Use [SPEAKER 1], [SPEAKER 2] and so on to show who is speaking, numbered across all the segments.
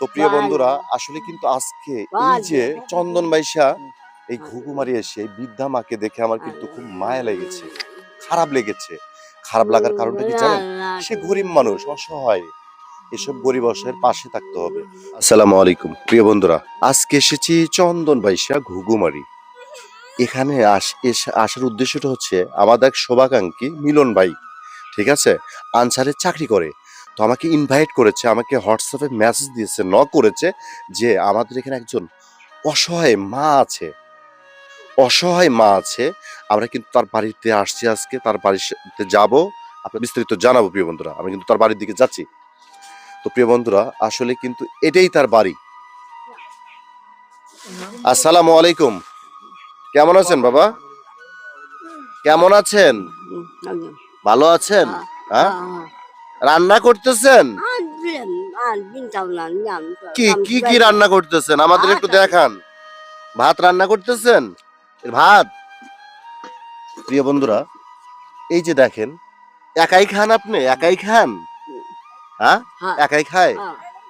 [SPEAKER 1] তো প্রিয় বন্ধুরা আসলে কিন্তু আজকে এই যে চন্দন বাইশা এই ঘুঘুমারি এসে এই বৃদ্ধা মাকে দেখে আমার কিন্তু খুব মায়া লেগেছে খারাপ লেগেছে। খারাপ লাগার কারণটা কি জানেন? সে গরিব মানুষ অসহায়। এসব গরিব অসহায়ের পাশে থাকতে হবে। আসসালামু আলাইকুম। প্রিয় বন্ধুরা আজকে এসেছি চন্দন বাইশা ঘুঘুমারি। এখানে আসার উদ্দেশ্যটা হচ্ছে আমাদের এক শোভাকাঙ্ক্ষী মিলন ভাই ঠিক আছে? আনসারে চাকরি করে। তো আমাকে ইনভাইট করেছে আমাকে হোয়াটসঅ্যাপে মেসেজ দিয়েছে ন করেছে যে আমাদের এখানে একজন অসহায় মা আছে। অসহায় মা আছে। আমরা কিন্তু তার বাড়িতে আসছি আজকে তার বাড়িতে যাব। আপনার বিস্তারিত জানাব প্রিয় বন্ধুরা আমি কিন্তু তার বাড়ির দিকে যাচ্ছি। তো প্রিয় বন্ধুরা আসলে কিন্তু এটাই তার বাড়ি। আসসালামু আলাইকুম। কেমন আছেন বাবা? কেমন আছেন? ভালো আছেন? হ্যাঁ। রান্না করতেছেন? কি কি কি রান্না করতেছেন? আমাদের একটু দেখান। ভাত রান্না করতেছেন? ভাত? প্রিয় বন্ধুরা এই যে দেখেন একাই খান আপনি? একাই খান? হ্যাঁ? একাই খায়?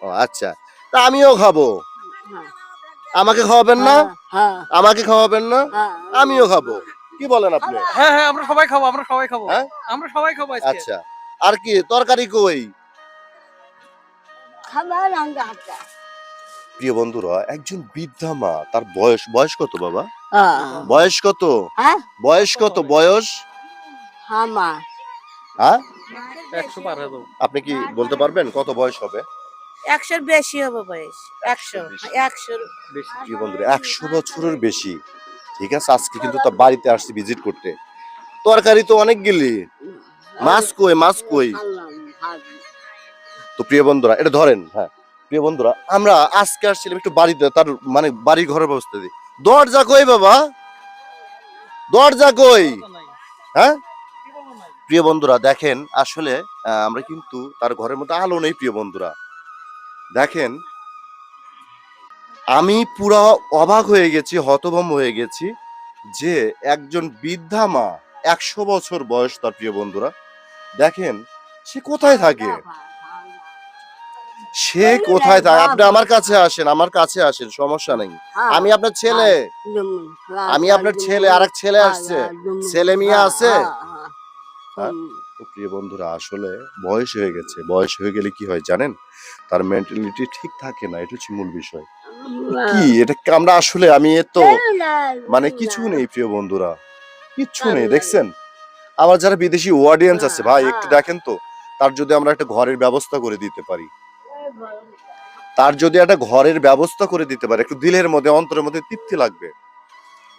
[SPEAKER 1] ও আচ্ছা। তা আমিও খাব। আমাকে খাওয়াবেন না? আমাকে খাওয়াবেন না? আমিও খাব। কি বলেন আপনি?
[SPEAKER 2] হ্যাঁ হ্যাঁ আমরা সবাই খাব আমরা সবাই খাব।
[SPEAKER 1] হ্যাঁ?
[SPEAKER 2] আমরা সবাই খাব
[SPEAKER 1] আচ্ছা। আর কি তরকারি কই?
[SPEAKER 3] খাবার
[SPEAKER 1] প্রিয় বন্ধুরা একজন বৃদ্ধা মা তার বয়স বয়স কত বাবা?
[SPEAKER 3] হ্যাঁ
[SPEAKER 1] বয়স কত? বয়স কত? বয়স? হ্যাঁ
[SPEAKER 2] হয়ে যাব
[SPEAKER 1] আপনি কি বলতে পারবেন কত বয়স হবে?
[SPEAKER 4] একশোর বেশি হবে বয়স। একশো একশোর
[SPEAKER 1] প্রিয় বন্ধুরা একশো বছরের বেশি। ঠিক আছে আজকে কিন্তু তার বাড়িতে আসছি ভিজিট করতে। তরকারি তো অনেক গেলি। মাছ কই মাছ কই তো প্রিয় বন্ধুরা, এটা ধরেন হ্যাঁ প্রিয় বন্ধুরা, আমরা আজকে আসছিলাম একটু বাড়িতে, তার মানে বাড়ি ঘরের ব্যবস্থা দিই দরজা কই বাবা? দরজা কই? হ্যাঁ? প্রিয় বন্ধুরা, দেখেন, আসলে আমরা কিন্তু তার ঘরের মধ্যে আলো নেই, প্রিয় বন্ধুরা। দেখেন, আমি পুরা অবাক হয়ে গেছি, হতভম্ব হয়ে গেছি যে একজন বৃদ্ধা মা, একশো বছর বয়স তার প্রিয় বন্ধুরা দেখেন সে কোথায় থাকে? সে কোথায় থাকে? আপনি আমার কাছে আসেন আমার কাছে আসেন সমস্যা নেই। আমি আপনার ছেলে। আমি আপনার ছেলে আর এক ছেলে আসছে। ছেলে মেয়ে আছে? হ্যাঁ? প্রিয় বন্ধুরা আসলে বয়স হয়ে গেছে। বয়স হয়ে গেলে কি হয় জানেন? তার মেন্টালিটি ঠিক থাকে না এটা হচ্ছে মূল বিষয়। কি? এটা আমরা আসলে আমি এ তো মানে কিছু নেই প্রিয় বন্ধুরা। কিচ্ছু নেই দেখছেন? আমার যারা বিদেশি অডিয়েন্স আছে ভাই একটু দেখেন তো তার যদি আমরা একটা ঘরের ব্যবস্থা করে দিতে পারি। তার যদি একটা ঘরের ব্যবস্থা করে দিতে পারে একটু দিলের মধ্যে অন্তরের মধ্যে তৃপ্তি লাগবে।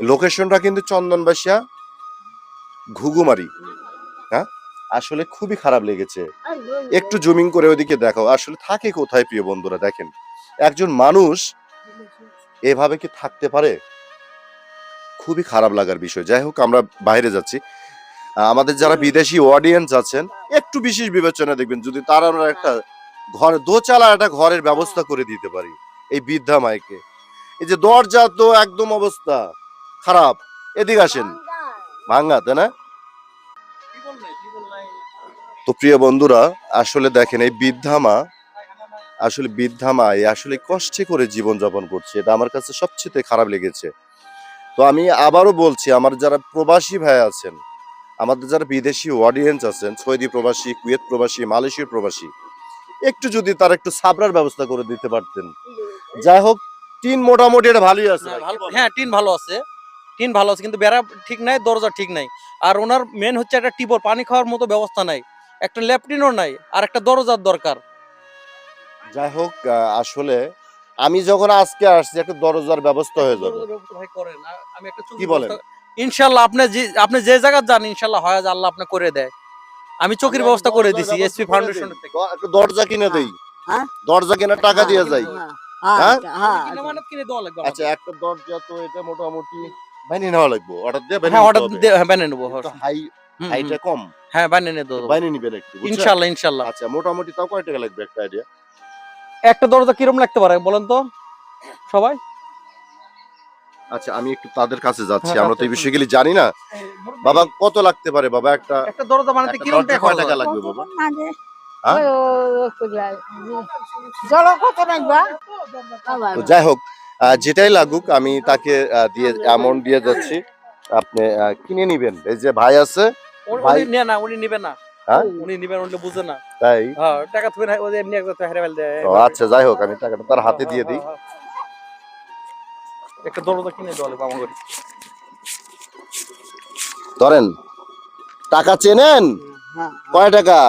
[SPEAKER 1] লোকেশনটা কিন্তু চন্দনবাসিয়া ঘুঘুমারি। হ্যাঁ? আসলে খুবই খারাপ লেগেছে। একটু জুমিং করে ওইদিকে দেখাও। আসলে থাকে কোথায় প্রিয় বন্ধুরা দেখেন। একজন মানুষ এভাবে কি থাকতে পারে? খুবই খারাপ লাগার বিষয়। যাই হোক আমরা বাইরে যাচ্ছি। আমাদের যারা বিদেশি অডিয়েন্স আছেন একটু বিশেষ বিবেচনা দেখবেন যদি তারা আমরা একটা ঘর দোচালা একটা ঘরের ব্যবস্থা করে দিতে পারি এই বৃদ্ধা মাইকে এই যে দরজা তো একদম অবস্থা খারাপ। এদিকে আসেন। ভাঙ্গা তাই না? তো প্রিয় বন্ধুরা আসলে দেখেন এই বৃদ্ধা মা আসলে বৃদ্ধা মা আসলে কষ্টে করে জীবন যাপন করছে এটা আমার কাছে সবচেয়ে খারাপ লেগেছে। তো আমি আবারও বলছি আমার যারা প্রবাসী ভাই আছেন আমাদের যারা বিদেশি অডিয়েন্স আছেন সৌদি প্রবাসী কুয়েত প্রবাসী মালয়েশিয়া প্রবাসী একটু যদি তার একটু সাবরার ব্যবস্থা করে দিতে পারতেন। যাই হোক তিন মোটামুটি এটা ভালোই আছে।
[SPEAKER 2] হ্যাঁ, হ্যাঁ টিন ভালো আছে। টিন ভালো আছে কিন্তু বেড়া ঠিক নাই দরজা ঠিক নাই। আর ওনার মেন হচ্ছে একটা টিবর পানি খাওয়ার মতো ব্যবস্থা নাই। একটা ল্যাপটিনও নাই আর একটা দরজার দরকার।
[SPEAKER 1] যাই হোক আসলে আমি যখন আজকে আসছি একটা দরজার ব্যবস্থা হয়ে যাবে। কি বলেন?
[SPEAKER 2] ইনশাল্লাহ আপনি যে আপনি যে জায়গা যান ইনশাল্লাহ হয় আল্লাহ আপনি করে দেয়। আমি চৌকির ব্যবস্থা করে দিছি এসপি ফাউন্ডেশন থেকে।
[SPEAKER 1] দরজা কিনে দেই।
[SPEAKER 3] হ্যাঁ?
[SPEAKER 1] দরজা কেনার টাকা দিয়ে যাই। হ্যাঁ?
[SPEAKER 3] হ্যাঁ
[SPEAKER 2] কিনে মানে কিনে দেওয়া লাগবে
[SPEAKER 1] আচ্ছা একটা দরজা তো এটা মোটামুটি বানিয়ে নেওয়া লাগবে। অর্ডার দিয়ে
[SPEAKER 2] হ্যাঁ অর্ডার হ্যাঁ বানিয়ে নেব
[SPEAKER 1] হাই। হাইটা কম।
[SPEAKER 2] হ্যাঁ বানিয়ে নিয়ে দেবো।
[SPEAKER 1] বানিয়ে নিবেন একটু?
[SPEAKER 2] ইনশাল্লাহ ইনশাল্লাহ।
[SPEAKER 1] আচ্ছা মোটামুটি তাও কয় টাকা লাগবে একটা আইডিয়া
[SPEAKER 2] একটা দরজা কিরম লাগতে পারে বলেন তো? সবাই?
[SPEAKER 1] আচ্ছা আমি একটু তাদের কাছে যাচ্ছি
[SPEAKER 2] হ্যাঁ,
[SPEAKER 1] আমরা তো এই বিষয়গুলি জানি না। বাবা কত লাগতে পারে বাবা? একটা
[SPEAKER 2] একটা দরজা বানাতে টাকা
[SPEAKER 1] কয় টাকা লাগবে বাবা?
[SPEAKER 3] জল কত রাখবা
[SPEAKER 1] যাই হোক যেটাই লাগুক আমি তাকে আহ, দিয়ে অ্যামাউন্ট দিয়ে যাচ্ছি। আপনি কিনে নিবেন। এই যে ভাই আছে ভাই-
[SPEAKER 2] না উনি নিবে না।
[SPEAKER 1] হ্যাঁ?
[SPEAKER 2] উনি নিবেন উনি বুঝে না।
[SPEAKER 1] তাই?
[SPEAKER 2] হ্যাঁ টাকা তুমি ওই যে এমনি একবার দেয়।
[SPEAKER 1] আচ্ছা যাই হোক আমি টাকাটা তার হাতে দিয়ে দিই।
[SPEAKER 2] একটা দরজা কিনে দেওয়া লাগবে আমার
[SPEAKER 1] ধরেন টাকা চেনেন?
[SPEAKER 3] হ্যাঁ।
[SPEAKER 1] কয় টাকা?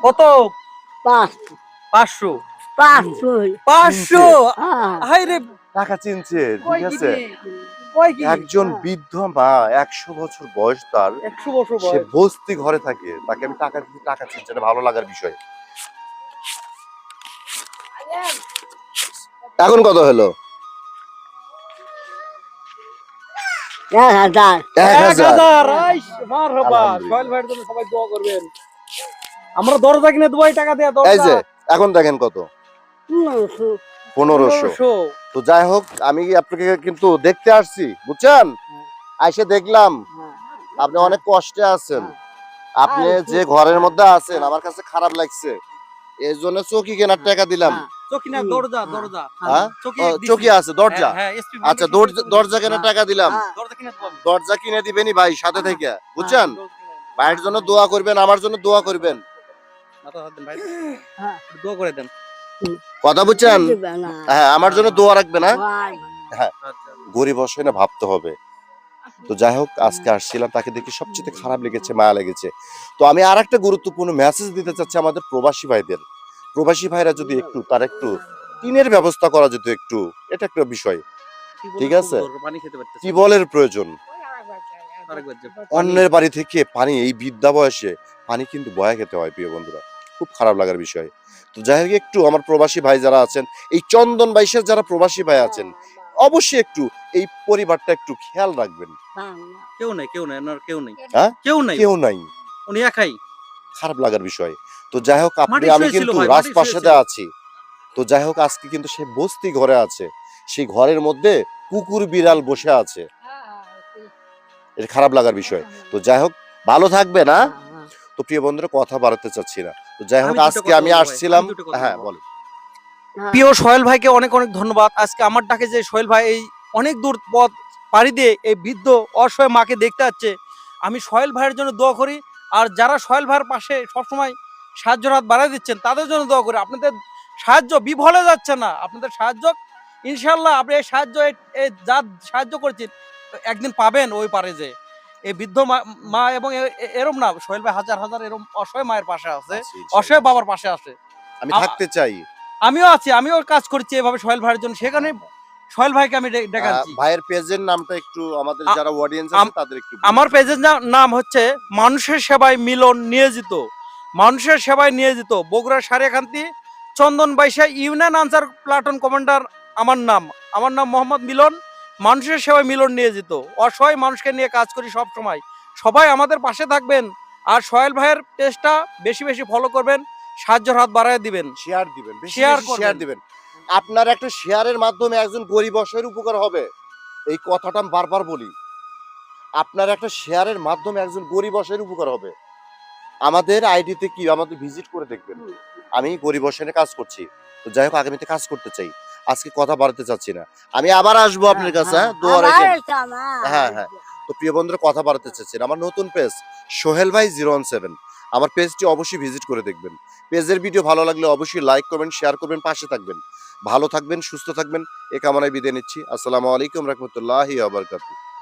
[SPEAKER 2] কত?
[SPEAKER 3] পাঁচ
[SPEAKER 2] পাঁচশো। পাঁচশো।
[SPEAKER 3] হ্যাঁ।
[SPEAKER 1] টাকা চিনছে ঠিক আছে? একজন বৃদ্ধ মা একশো বছর বয়স তার।
[SPEAKER 2] একশো বছর
[SPEAKER 1] সে বস্তি ঘরে থাকে। তাকে আমি টাকা দিতে টাকা চিনছে এটা ভালো লাগার বিষয়। এখন কত হলো?
[SPEAKER 3] এক হাজার।
[SPEAKER 1] এক
[SPEAKER 2] এক
[SPEAKER 1] হাজার।
[SPEAKER 2] হাজার আইস, মারহাবা।
[SPEAKER 1] আলহামদুলিল্লাহ।
[SPEAKER 2] সোহেল ভাইয়ের জন্য সবাই দোয়া করবেন। আমরা দরজা কিনে দেবো এই টাকা দেয়া
[SPEAKER 1] এই যে এখন দেখেন কত?
[SPEAKER 3] পনেরোশো।
[SPEAKER 1] পনেরোশো। তো যাই হোক আমি আপনাকে কিন্তু দেখতে আসছি বুঝছেন? আইসে দেখলাম। আপনি অনেক কষ্টে আছেন। আপনি যে ঘরের মধ্যে আছেন আমার কাছে খারাপ লাগছে। এই জন্য চৌকি কেনার টাকা দিলাম।
[SPEAKER 2] চকি দরজা দরজা
[SPEAKER 1] হ্যাঁ
[SPEAKER 2] চকি
[SPEAKER 1] ও,
[SPEAKER 2] দিছি।
[SPEAKER 1] চৌকি আছে দরজা?
[SPEAKER 2] হ্যাঁ, হ্যাঁ, SP
[SPEAKER 1] আচ্ছা দরজা কেনার টাকা দিলাম?
[SPEAKER 3] হ্যাঁ।
[SPEAKER 2] দরজা কিনে
[SPEAKER 1] দিবেনি ভাই সাথে থেকে বুঝছেন?
[SPEAKER 2] দরজা
[SPEAKER 1] ভাইয়ের জন্য দোয়া করবেন আমার জন্য দোয়া করবেন।
[SPEAKER 2] মাথা হাত দেন ভাই।
[SPEAKER 3] হ্যাঁ।
[SPEAKER 2] একটু দোয়া করে দেন।
[SPEAKER 1] কথা বুঝছেন?
[SPEAKER 3] না।
[SPEAKER 1] হ্যাঁ আমার জন্য দোয়া রাখবেন হ্যাঁ
[SPEAKER 2] আচ্ছা।
[SPEAKER 1] গরিব অসহায় না ভাবতে হবে। তো যাই হোক আজকে আসছিলাম তাকে দেখে সবচেয়ে খারাপ লেগেছে মায়া লেগেছে। তো আমি আর একটা গুরুত্বপূর্ণ মেসেজ দিতে চাচ্ছি আমাদের প্রবাসী ভাইদের। প্রবাসী ভাইরা যদি একটু তার একটু টিনের ব্যবস্থা করা যেত একটু এটা একটা বিষয়। ঠিক আছে।
[SPEAKER 2] দরকার, পানি খেতে পারতেছি
[SPEAKER 1] টিবলের প্রয়োজন। অন্যের বাড়ি থেকে পানি এই বৃদ্ধা বয়সে পানি কিন্তু বয়া খেতে হয় প্রিয় বন্ধুরা। খুব খারাপ লাগার বিষয়। তো যাই হোক একটু আমার প্রবাসী ভাই যারা আছেন এই চন্দন বাইশের যারা প্রবাসী ভাই আছেন অবশ্যই একটু এই পরিবারটা একটু খেয়াল রাখবেন।
[SPEAKER 2] কেউ নাই কেউ নাই কেউ নেই।
[SPEAKER 1] হ্যাঁ?
[SPEAKER 2] কেউ নাই।
[SPEAKER 1] কেউ নাই।
[SPEAKER 2] উনি একাই।
[SPEAKER 1] খারাপ লাগার বিষয়। তো যাই হোক আপনি আমি কিন্তু রাজপ্রাসাদে আছি। তো যাই হোক আজকে কিন্তু সে বস্তি ঘরে আছে। সেই ঘরের মধ্যে কুকুর বিড়াল বসে আছে। এটা খারাপ লাগার বিষয়। তো যাই হোক ভালো থাকবে না? তো প্রিয় বন্ধুরা কথা বাড়াতে চাচ্ছি না। তো যাই হোক আজকে আমি আসছিলাম। হ্যাঁ। বলো।
[SPEAKER 2] প্রিয় সোহেল ভাইকে অনেক অনেক ধন্যবাদ। আজকে আমার ডাকে যে সোহেল ভাই এই অনেক দূর পথ পাড়ি দিয়ে এই বৃদ্ধ অসহায় মাকে দেখতে যাচ্ছে আমি সোহেল ভাইয়ের জন্য দোয়া করি। আর যারা সোহেল ভাইয়ের পাশে সবসময় সাহায্য হাত বাড়াই দিচ্ছেন তাদের জন্য দোয়া করি। আপনাদের সাহায্য বিফলে যাচ্ছে না। আপনাদের সাহায্য ইনশাল্লাহ আপনি এই সাহায্য যা সাহায্য করছেন একদিন পাবেন ওই পারে যে। এই বৃদ্ধ মা- এবং এরম না সোহেল ভাই হাজার হাজার এরম অসহায় মায়ের পাশে আছে অসহায় বাবার পাশে আছে।
[SPEAKER 1] আমি থাকতে চাই।
[SPEAKER 2] আমিও আছি আমিও কাজ করছি এভাবে সোহেল ভাইয়ের জন্য। সেখানে সোহেল ভাইকে আমি ডেকাচ্ছি
[SPEAKER 1] ভাইয়ের পেজের নামটা একটু আমাদের যারা অডিয়েন্স আছে তাদের একটু
[SPEAKER 2] আমার পেজের নাম হচ্ছে মানুষের সেবায় মিলন নিয়োজিত। মানুষের সেবায় নিয়োজিত। Bogura Sariakandi Chandan Baisha union Ansar platoon commander আমার নাম। আমার নাম মোহাম্মদ মিলন। মানুষের সেবায় মিলন নিয়োজিত। অসহায় মানুষকে নিয়ে কাজ করি সব সময়। সবাই আমাদের পাশে থাকবেন আর সোহেল ভাইয়ের পেজটা বেশি বেশি ফলো করবেন সাহায্যের হাত বাড়ায় দিবেন।
[SPEAKER 1] শেয়ার দিবেন
[SPEAKER 2] শেয়ার
[SPEAKER 1] শেয়ার দিবেন। আপনার একটা শেয়ারের মাধ্যমে একজন গরিব অসহায়ের উপকার হবে। এই কথাটা আমি বারবার বলি। আপনার একটা শেয়ারের মাধ্যমে একজন গরিব অসহায়ের উপকার হবে। আমাদের আইডিতে কি আমাদের ভিজিট করে দেখবেন। আমি গরিব কাজ করছি। তো যাই হোক আগামীতে কাজ করতে চাই। আজকে কথা বাড়াতে চাচ্ছি না। আমি আবার আসব আপনার কাছে হ্যাঁ? দোয়া রাখেন। হ্যাঁ, হ্যাঁ। তো প্রিয় বন্ধুরা কথা বাড়াতে চাচ্ছেন আমার নতুন পেজ সোহেল ভাই জিরো ওয়ান সেভেন আমার পেজটি অবশ্যই ভিজিট করে দেখবেন। পেজের ভিডিও ভালো লাগলে অবশ্যই লাইক করবেন শেয়ার করবেন পাশে থাকবেন। ভালো থাকবেন সুস্থ থাকবেন। এ কামনায় বিদায় নিচ্ছি। আসসালামু আলাইকুম রহমতুল্লাহি আবরকাতু